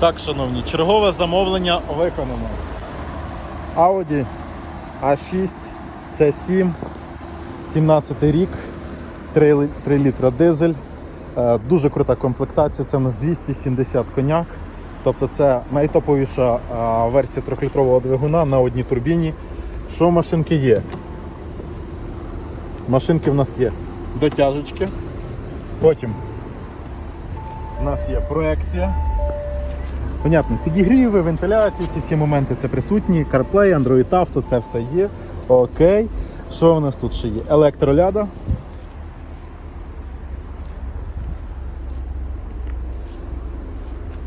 Так, шановні, чергове замовлення виконано. Audi A6, C7, 17 рік, 3, 3 літра дизель. Е, Дуже крута комплектація, це у нас 270 коняк. Тобто це найтоповіша е, версія 3-літрового двигуна на одній турбіні. Що машинки є? Машинки в нас є дотяжечки. Потім у нас є проекція. Понятно, підігріви, вентиляції, ці всі моменти це присутні. CarPlay, Android Auto, це все є. Окей. Що в нас тут ще є? Електроляда.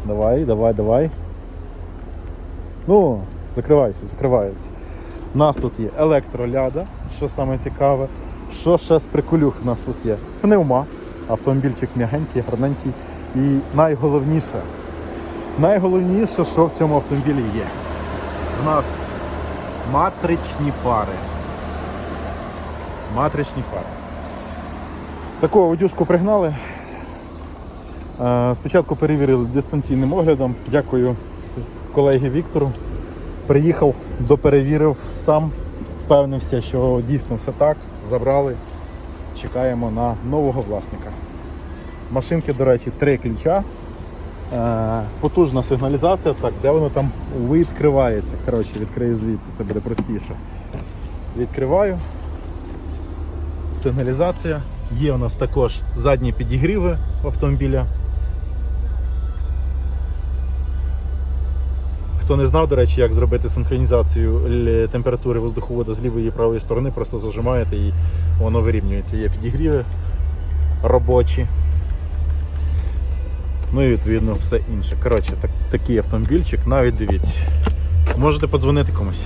Давай, давай, давай. Ну, закривайся, закривається. У нас тут є електроляда, що саме цікаве. Що ще з приколюх у нас тут є? Пневма. Автомобільчик м'ягенький, гарненький. І найголовніше, найголовніше, що в цьому автомобілі є. У нас матричні фари. Матричні фари. Таку одюшку пригнали. Е, Спочатку перевірили дистанційним оглядом. Дякую колегі Віктору. Приїхав, доперевірив сам, впевнився, що дійсно все так. Забрали. Чекаємо на нового власника. Машинки, до речі, три ключа. Е, Потужна сигналізація. Так, де воно там відкривається? Коротше, відкрию звідси, це буде простіше. Відкриваю. Сигналізація. Є у нас також задні підігріви автомобіля. Хто не знав, до речі, як зробити синхронізацію температури воздуховода з лівої і правої сторони, просто зажимаєте і воно вирівнюється. Є підігріви робочі. Ну і відповідно все інше. Коротше, так, такий автомобільчик, навіть дивіться. Можете подзвонити комусь.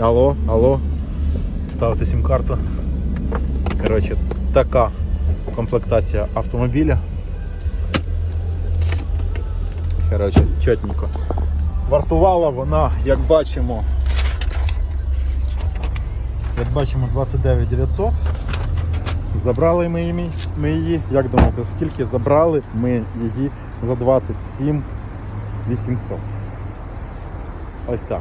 Алло, алло. Ставити сім-карту. Коротше, така комплектація автомобіля. Коротше, чотненько. Вартувала вона, як бачимо, як бачимо, 29 900. Забрали ми її, як думаєте, скільки забрали ми її за 27 800. Ось так.